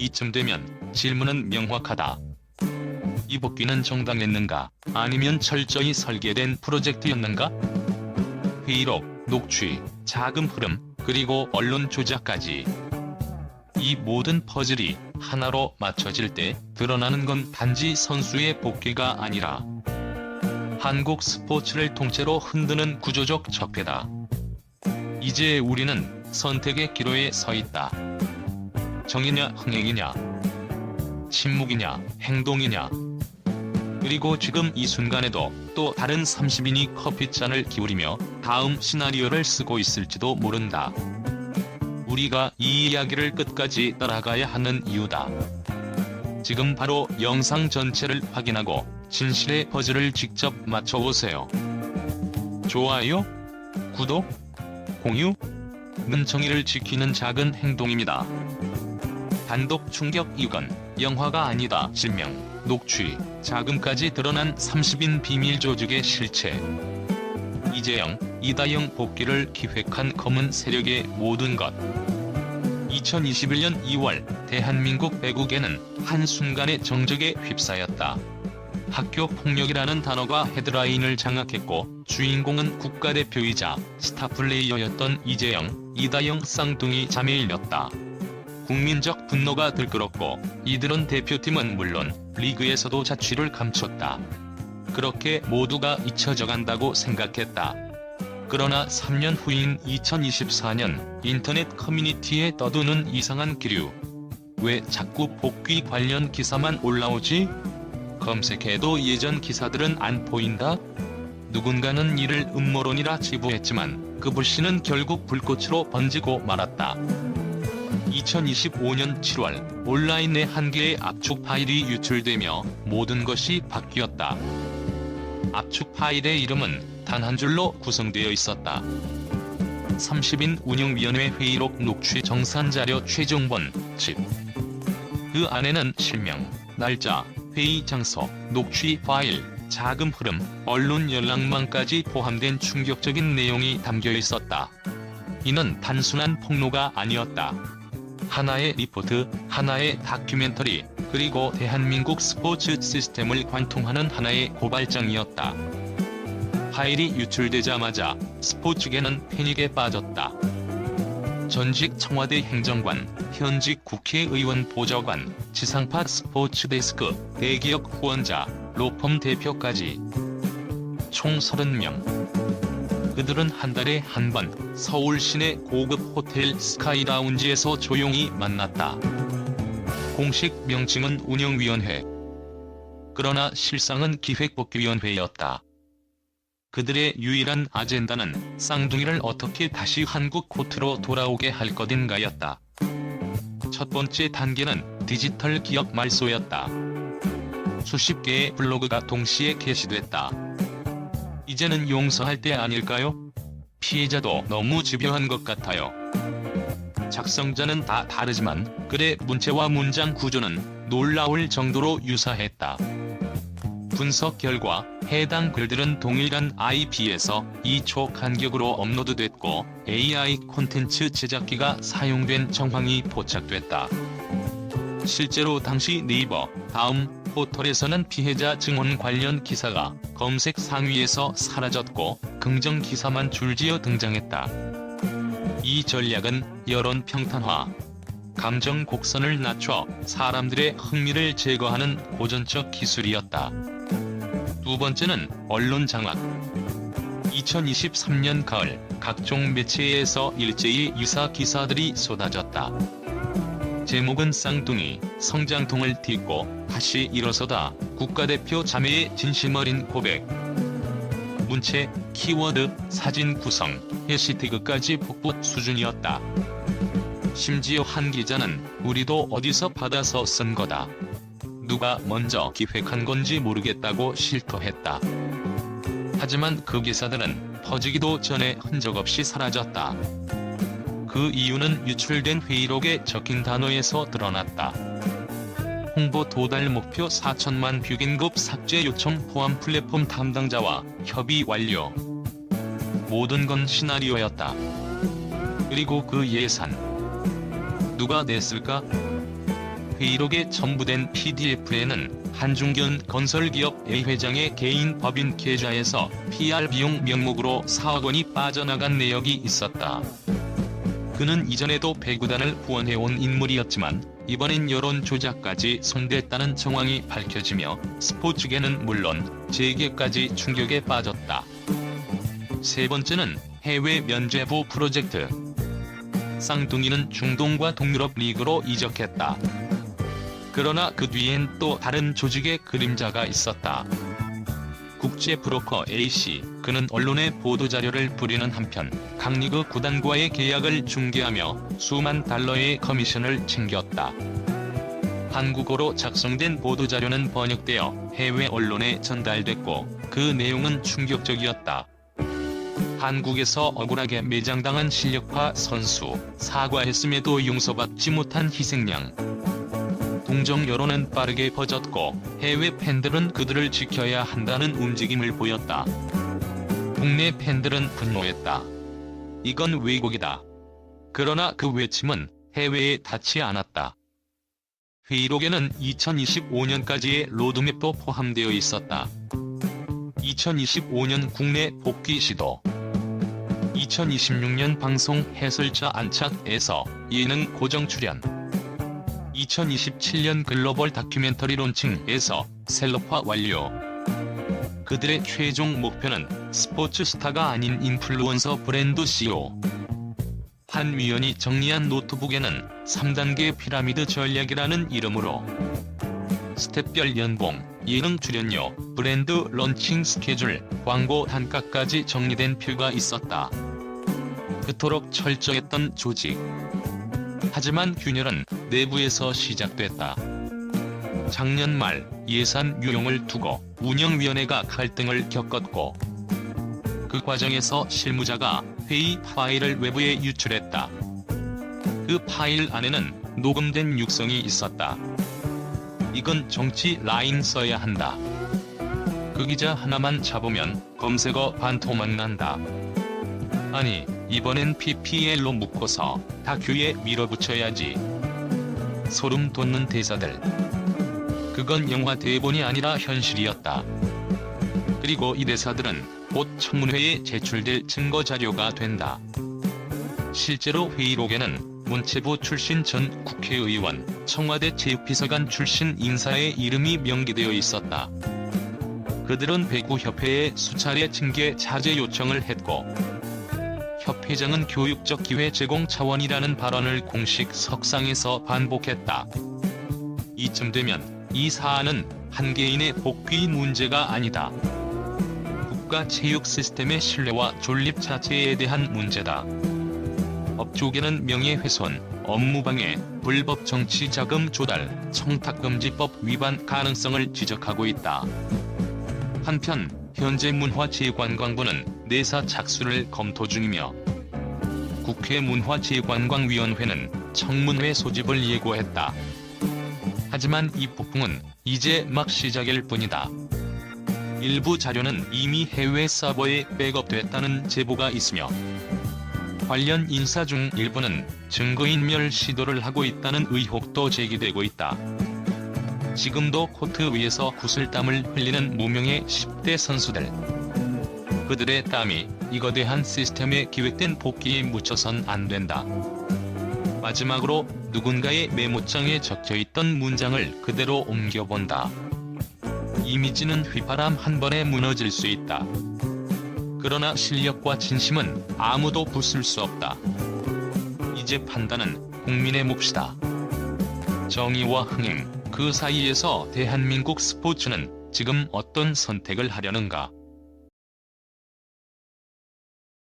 이쯤 되면 질문은 명확하다. 이 복귀는 정당했는가 아니면 철저히 설계된 프로젝트였는가? 회의록, 녹취, 자금 흐름, 그리고 언론 조작까지 이 모든 퍼즐이 하나로 맞춰질 때 드러나는 건 단지 선수의 복귀가 아니라 한국 스포츠를 통째로 흔드는 구조적 적폐다. 이제 우리는 선택의 기로에 서 있다. 정이냐 흥행이냐 침묵이냐 행동이냐 그리고 지금 이 순간에도 또 다른 30인이 커피잔을 기울이며 다음 시나리오를 쓰고 있을지도 모른다. 우리가 이 이야기를 끝까지 따라가야 하는 이유다. 지금 바로 영상 전체를 확인하고 진실의 퍼즐을 직접 맞춰보세요. 좋아요, 구독, 공유, 는 정의를 지키는 작은 행동입니다. 단독 충격 이건 영화가 아니다 실명, 녹취, 자금까지 드러난 30인 비밀 조직의 실체. 이재영, 이다영 복귀를 기획한 검은 세력의 모든 것. 2021년 2월 대한민국 배국에는 한순간의 정적에 휩싸였다. 학교 폭력이라는 단어가 헤드라인을 장악했고 주인공은 국가대표이자 스타플레이어였던 이재영, 이다영 쌍둥이 자매이었다. 국민적 분노가 들끓었고 이들은 대표팀은 물론 리그에서도 자취를 감췄다. 그렇게 모두가 잊혀져 간다고 생각했다. 그러나 3년 후인 2024년 인터넷 커뮤니티에 떠도는 이상한 기류. 왜 자꾸 복귀 관련 기사만 올라오지? 검색해도 예전 기사들은 안 보인다? 누군가는 이를 음모론이라 지부했지만 그 불씨는 결국 불꽃으로 번지고 말았다. 2025년 7월 온라인 내한 개의 압축 파일이 유출되며 모든 것이 바뀌었다. 압축 파일의 이름은 단 한 줄로 구성되어 있었다. 30인 운영위원회 회의록 녹취 정산 자료 최종본, 즉. 그 안에는 실명, 날짜, 회의 장소, 녹취 파일, 자금 흐름, 언론 연락망까지 포함된 충격적인 내용이 담겨 있었다. 이는 단순한 폭로가 아니었다. 하나의 리포트, 하나의 다큐멘터리, 그리고 대한민국 스포츠 시스템을 관통하는 하나의 고발장이었다. 파일이 유출되자마자 스포츠계는 패닉에 빠졌다. 전직 청와대 행정관, 현직 국회의원 보좌관, 지상파 스포츠 데스크, 대기업 후원자, 로펌 대표까지 총 30명. 그들은 한 달에 한 번 서울 시내 고급 호텔 스카이 라운지에서 조용히 만났다. 공식 명칭은 운영위원회. 그러나 실상은 기획복귀위원회였다. 그들의 유일한 아젠다는 쌍둥이를 어떻게 다시 한국 코트로 돌아오게 할 것인가였다. 첫 번째 단계는 디지털 기업 말소였다. 수십 개의 블로그가 동시에 게시됐다. 이제는 용서할 때 아닐까요? 피해자도 너무 집요한 것 같아요. 작성자는 다 다르지만 글의 문체와 문장 구조는 놀라울 정도로 유사했다. 분석 결과 해당 글들은 동일한 IP에서 2초 간격으로 업로드됐고 AI 콘텐츠 제작기가 사용된 정황이 포착됐다. 실제로 당시 네이버, 다음, 포털에서는 피해자 증언 관련 기사가 검색 상위에서 사라졌고 긍정 기사만 줄지어 등장했다. 이 전략은 여론 평탄화, 감정 곡선을 낮춰 사람들의 흥미를 제거하는 고전적 기술이었다. 두 번째는 언론 장악. 2023년 가을 각종 매체에서 일제히 유사 기사들이 쏟아졌다. 제목은 쌍둥이, 성장통을 딛고 다시 일어서다 국가대표 자매의 진심 어린 고백. 문체, 키워드, 사진 구성, 해시태그까지 폭포 수준이었다. 심지어 한 기자는 우리도 어디서 받아서 쓴 거다. 누가 먼저 기획한 건지 모르겠다고 실토했다. 하지만 그 기사들은 퍼지기도 전에 흔적 없이 사라졌다. 그 이유는 유출된 회의록에 적힌 단어에서 드러났다. 홍보 도달 목표 4천만 뷰 긴급 삭제 요청 포함 플랫폼 담당자와 협의 완료. 모든 건 시나리오였다. 그리고 그 예산. 누가 냈을까? 회의록에 첨부된 PDF에는 한중견 건설기업 A 회장의 개인 법인 계좌에서 PR 비용 명목으로 4억 원이 빠져나간 내역이 있었다. 그는 이전에도 배구단을 후원해온 인물이었지만 이번엔 여론 조작까지 손댔다는 정황이 밝혀지며 스포츠계는 물론 재계까지 충격에 빠졌다. 세 번째는 해외 면죄부 프로젝트. 쌍둥이는 중동과 동유럽 리그로 이적했다. 그러나 그 뒤엔 또 다른 조직의 그림자가 있었다. 국제 브로커 A씨, 그는 언론에 보도자료를 뿌리는 한편 강리그 구단과의 계약을 중개하며 수만 달러의 커미션을 챙겼다. 한국어로 작성된 보도자료는 번역되어 해외 언론에 전달됐고 그 내용은 충격적이었다. 한국에서 억울하게 매장당한 실력파 선수, 사과했음에도 용서받지 못한 희생양. 동정 여론은 빠르게 퍼졌고 해외 팬들은 그들을 지켜야 한다는 움직임을 보였다. 국내 팬들은 분노했다. 이건 왜곡이다. 그러나 그 외침은 해외에 닿지 않았다. 회의록에는 2025년까지의 로드맵도 포함되어 있었다. 2025년 국내 복귀 시도 2026년 방송 해설자 안착에서 예능 고정 출연 2027년 글로벌 다큐멘터리 론칭에서 셀럽화 완료 그들의 최종 목표는 스포츠 스타가 아닌 인플루언서 브랜드 CEO 한 위원이 정리한 노트북에는 3단계 피라미드 전략이라는 이름으로 스텝별 연봉, 예능 출연료, 브랜드 런칭 스케줄, 광고 단가까지 정리된 표가 있었다. 그토록 철저했던 조직. 하지만 균열은 내부에서 시작됐다. 작년 말 예산 유용을 두고 운영위원회가 갈등을 겪었고 그 과정에서 실무자가 회의 파일을 외부에 유출했다. 그 파일 안에는 녹음된 육성이 있었다. 이건 정치 라인 써야 한다. 그 기자 하나만 잡으면 검색어 반토막 난다. 아니, 이번엔 PPL로 묶어서 다큐에 밀어붙여야지. 소름 돋는 대사들. 그건 영화 대본이 아니라 현실이었다. 그리고 이 대사들은 곧 청문회에 제출될 증거 자료가 된다. 실제로 회의록에는 문체부 출신 전 국회의원, 청와대 체육비서관 출신 인사의 이름이 명기되어 있었다. 그들은 배구협회에 수차례 징계 자제 요청을 했고 협회장은 교육적 기회 제공 차원이라는 발언을 공식 석상에서 반복했다. 이쯤 되면 이 사안은 한 개인의 복귀 문제가 아니다. 국가 체육 시스템의 신뢰와 존립 자체에 대한 문제다. 업조계는 명예훼손, 업무방해, 불법 정치 자금 조달, 청탁금지법 위반 가능성을 지적하고 있다. 한편 현재 문화재관광부는 내사 착수를 검토 중이며 국회 문화재관광위원회는 청문회 소집을 예고했다. 하지만 이 폭풍은 이제 막 시작일 뿐이다. 일부 자료는 이미 해외 서버에 백업됐다는 제보가 있으며 관련 인사 중 일부는 증거인멸 시도를 하고 있다는 의혹도 제기되고 있다. 지금도 코트 위에서 구슬땀을 흘리는 무명의 10대 선수들. 그들의 땀이 이거대한 시스템에 기획된 복귀에 묻혀선 안 된다. 마지막으로 누군가의 메모장에 적혀있던 문장을 그대로 옮겨본다. 이미지는 휘바람 한 번에 무너질 수 있다. 그러나 실력과 진심은 아무도 부술 수 없다. 이제 판단은 국민의 몫이다. 정의와 흥행, 그 사이에서 대한민국 스포츠는 지금 어떤 선택을 하려는가?